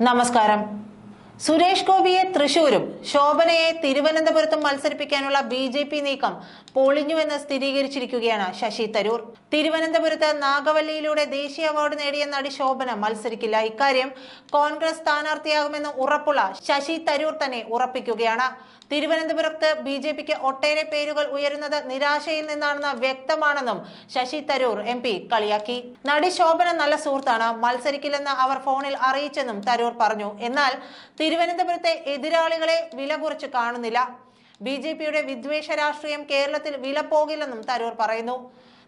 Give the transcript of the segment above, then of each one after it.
നമസ്കാരം. സുരേഷ് ഗോപിയെ തൃശൂരും ശോഭനയെ തിരുവനന്തപുരത്തും മത്സരിപ്പിക്കാനുള്ള ബി ജെ പി നീക്കം പൊളിഞ്ഞുവെന്ന് സ്ഥിരീകരിച്ചിരിക്കുകയാണ് ശശി തരൂർ. തിരുവനന്തപുരത്ത് നാഗവല്ലിയിലൂടെ ദേശീയ അവാർഡ് നേടിയ നടി ശോഭന മത്സരിക്കില്ല. ഇക്കാര്യം കോൺഗ്രസ് സ്ഥാനാർത്ഥിയാകുമെന്ന് ഉറപ്പുള്ള ശശി തരൂർ തന്നെ ഉറപ്പിക്കുകയാണ്. തിരുവനന്തപുരത്ത് ബി ജെ പിക്ക് ഒട്ടേറെ പേരുകൾ ഉയരുന്നത് നിരാശയിൽ നിന്നാണെന്ന് വ്യക്തമാണെന്നും ശശി തരൂർ എം പി കളിയാക്കി. നടി ശോഭന നല്ല സുഹൃത്താണ്. മത്സരിക്കില്ലെന്ന് അവർ ഫോണിൽ അറിയിച്ചെന്നും തരൂർ പറഞ്ഞു. എന്നാൽ തിരുവനന്തപുരത്തെ എതിരാളികളെ വില കുറച്ച് കാണുന്നില്ല. ബി ജെ പിയുടെ വിദ്വേഷ രാഷ്ട്രീയം കേരളത്തിൽ വില പോകില്ലെന്നും തരൂർ പറയുന്നു.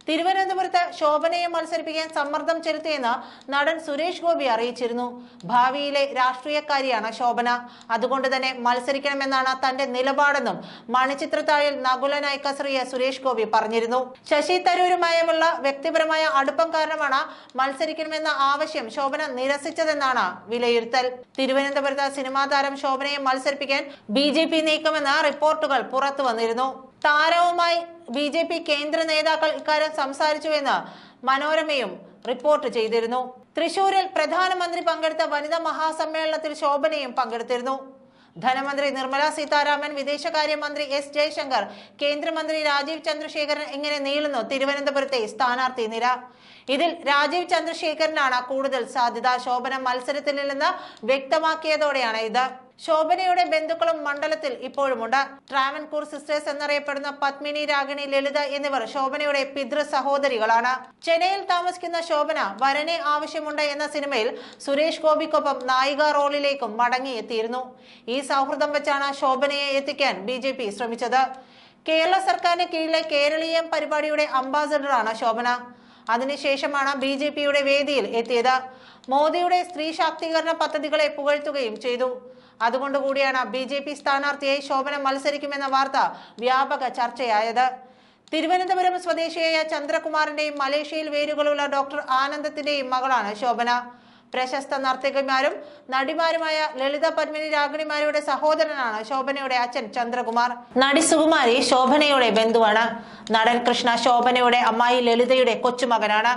തിരുവനന്തപുരത്ത് ശോഭനയെ മത്സരിപ്പിക്കാൻ സമ്മർദ്ദം ചെലുത്തിയെന്ന് നടൻ സുരേഷ് ഗോപി അറിയിച്ചിരുന്നു. ഭാവിയിലെ രാഷ്ട്രീയക്കാരിയാണ് ശോഭന. അതുകൊണ്ട് തന്നെ മത്സരിക്കണമെന്നാണ് തന്റെ നിലപാടെന്നും മണിച്ചിത്രത്താഴിൽ നകുലനായി കസറിയ സുരേഷ് ഗോപി പറഞ്ഞിരുന്നു. ശശി തരൂരുമായുമുള്ള വ്യക്തിപരമായ അടുപ്പം കാരണമാണ് മത്സരിക്കണമെന്ന ആവശ്യം ശോഭന നിരസിച്ചതെന്നാണ് വിലയിരുത്തൽ. തിരുവനന്തപുരത്ത് സിനിമാ താരം ശോഭനയെ മത്സരിപ്പിക്കാൻ ബി ജെ പി നീക്കമെന്ന റിപ്പോർട്ടുകൾ പുറത്തു വന്നിരുന്നു. താരവുമായി ബി ജെ പി കേന്ദ്ര നേതാക്കൾ ഇക്കാര്യം സംസാരിച്ചുവെന്ന് മനോരമയും റിപ്പോർട്ട് ചെയ്തിരുന്നു. തൃശൂരിൽ പ്രധാനമന്ത്രി പങ്കെടുത്ത വനിതാ മഹാസമ്മേളനത്തിൽ ശോഭനയും പങ്കെടുത്തിരുന്നു. ധനമന്ത്രി നിർമ്മല സീതാരാമൻ വിദേശകാര്യമന്ത്രി എസ് ജയശങ്കർ കേന്ദ്രമന്ത്രി രാജീവ് ചന്ദ്രശേഖരൻ ഇങ്ങനെ നീളുന്നു? തിരുവനന്തപുരത്തെ സ്ഥാനാർത്ഥി നിര. ഇതിൽ രാജീവ് ചന്ദ്രശേഖരനാണ് കൂടുതൽ സാധ്യത. ശോഭന മത്സരത്തിൽ നിന്ന് വ്യക്തമാക്കിയതോടെയാണ് ഇത്. ശോഭനയുടെ ബന്ധുക്കളും മണ്ഡലത്തിൽ ഇപ്പോഴുമുണ്ട്. ട്രാവൻകൂർ സിസ്റ്റേഴ്സ് എന്നറിയപ്പെടുന്ന പത്മിനി രാഗിണി ലളിത എന്നിവർ ശോഭനയുടെ പിതൃ സഹോദരികളാണ്. ചെന്നൈയിൽ താമസിക്കുന്ന ശോഭന വരനെ ആവശ്യമുണ്ട് എന്ന സിനിമയിൽ സുരേഷ് ഗോപിക്കൊപ്പം നായിക റോളിലേക്കും മടങ്ങിയെത്തിയിരുന്നു ഈ സൗഹൃദം വെച്ചാണ് ശോഭനയെ എത്തിക്കാൻ ബി ശ്രമിച്ചത്. കേരള സർക്കാരിന് കീഴിലെ കേരളീയം പരിപാടിയുടെ അംബാസഡറാണ് ശോഭന. അതിനുശേഷമാണ് ബി ജെ പിയുടെ വേദിയിൽ എത്തിയത്. മോദിയുടെ സ്ത്രീ ശാക്തീകരണ പദ്ധതികളെ പുകഴ്ത്തുകയും ചെയ്തു. അതുകൊണ്ട് കൂടിയാണ് ബി ജെ പി സ്ഥാനാർത്ഥിയായി ശോഭന മത്സരിക്കുമെന്ന വാർത്ത വ്യാപക ചർച്ചയായത്. തിരുവനന്തപുരം സ്വദേശിയായ ചന്ദ്രകുമാറിന്റെയും മലേഷ്യയിൽ വേരുകളുള്ള ഡോക്ടർ ആനന്ദത്തിന്റെയും മകളാണ് ശോഭന. പ്രശസ്ത നർത്തകിമാരും നടിമാരുമായ ലളിത പത്മിനി രാഗിണിമാരുടെ സഹോദരനാണ് ശോഭനയുടെ അച്ഛൻ ചന്ദ്രകുമാർ. നടി സുകുമാരി ശോഭനയുടെ ബന്ധുവാണ്. നടൻ കൃഷ്ണ ശോഭനയുടെ അമ്മായി ലളിതയുടെ കൊച്ചുമകനാണ്.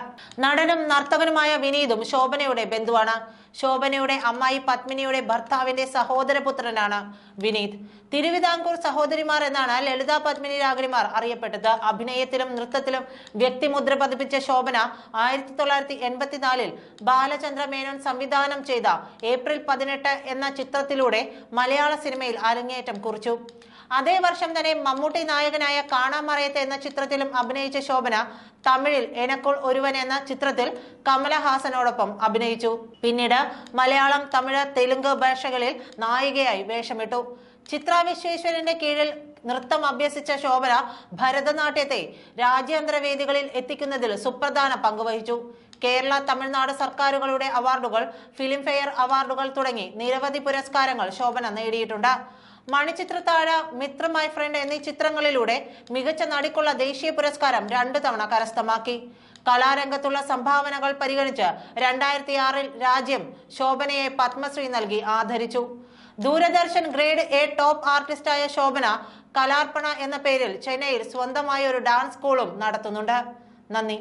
നടനും നർത്തകനുമായ വിനീതും ശോഭനയുടെ ബന്ധുവാണ്. ശോഭനയുടെ അമ്മായി പത്മിനിയുടെ ഭർത്താവിന്റെ സഹോദരപുത്രനാണ് വിനീത്. തിരുവിതാംകൂർ സഹോദരിമാർ എന്നാണ് ലളിത പത്മിനി രാഗിണിമാർ അറിയപ്പെട്ടത്. അഭിനയത്തിലും നൃത്തത്തിലും വ്യക്തിമുദ്ര പതിപ്പിച്ച ശോഭന ആയിരത്തി തൊള്ളായിരത്തി എൺപത്തിനാലിൽ ബാലചന്ദ്ര മേനോൻ സംവിധാനം ചെയ്ത ഏപ്രിൽ പതിനെട്ട് എന്ന ചിത്രത്തിലൂടെ മലയാള സിനിമയിൽ അരങ്ങേറ്റം കുറിച്ചു. അതേ വർഷം തന്നെ മമ്മൂട്ടി നായകനായ കാണാമറയത്ത് എന്ന ചിത്രത്തിലും അഭിനയിച്ച ശോഭന തമിഴിൽ എനക്കുൾ ഒരുവൻ എന്ന ചിത്രത്തിൽ കമലഹാസനോടൊപ്പം അഭിനയിച്ചു. പിന്നീട് മലയാളം തമിഴ് തെലുങ്ക് ഭാഷകളിൽ നായികയായി വേഷമിട്ടു. ചിത്ര വിശ്വേശ്വരന്റെ കീഴിൽ നൃത്തം അഭ്യസിച്ച ശോഭന ഭരതനാട്യത്തെ രാജ്യാന്തര വേദികളിൽ എത്തിക്കുന്നതിൽ സുപ്രധാന പങ്കുവഹിച്ചു കേരള തമിഴ്നാട് സർക്കാരുകളുടെ അവാർഡുകൾ ഫിലിംഫെയർ അവാർഡുകൾ തുടങ്ങി നിരവധി പുരസ്കാരങ്ങൾ ശോഭന നേടിയിട്ടുണ്ട്. മണിച്ചിത്രത്താഴ മിത്ര മൈ ഫ്രണ്ട് എന്നീ ചിത്രങ്ങളിലൂടെ മികച്ച നടിക്കുള്ള ദേശീയ പുരസ്കാരം രണ്ടു തവണ കരസ്ഥമാക്കി. കലാരംഗത്തുള്ള സംഭാവനകൾ പരിഗണിച്ച് രണ്ടായിരത്തി ആറിൽ രാജ്യം ശോഭനയെ പത്മശ്രീ നൽകി ആദരിച്ചു. ദൂരദർശൻ ഗ്രേഡ് എ ടോപ്പ് ആർട്ടിസ്റ്റായ ശോഭന കലാർപ്പണ എന്ന പേരിൽ ചെന്നൈയിൽ സ്വന്തമായ ഒരു ഡാൻസ് സ്കൂളും നടത്തുന്നുണ്ട്. നന്ദി.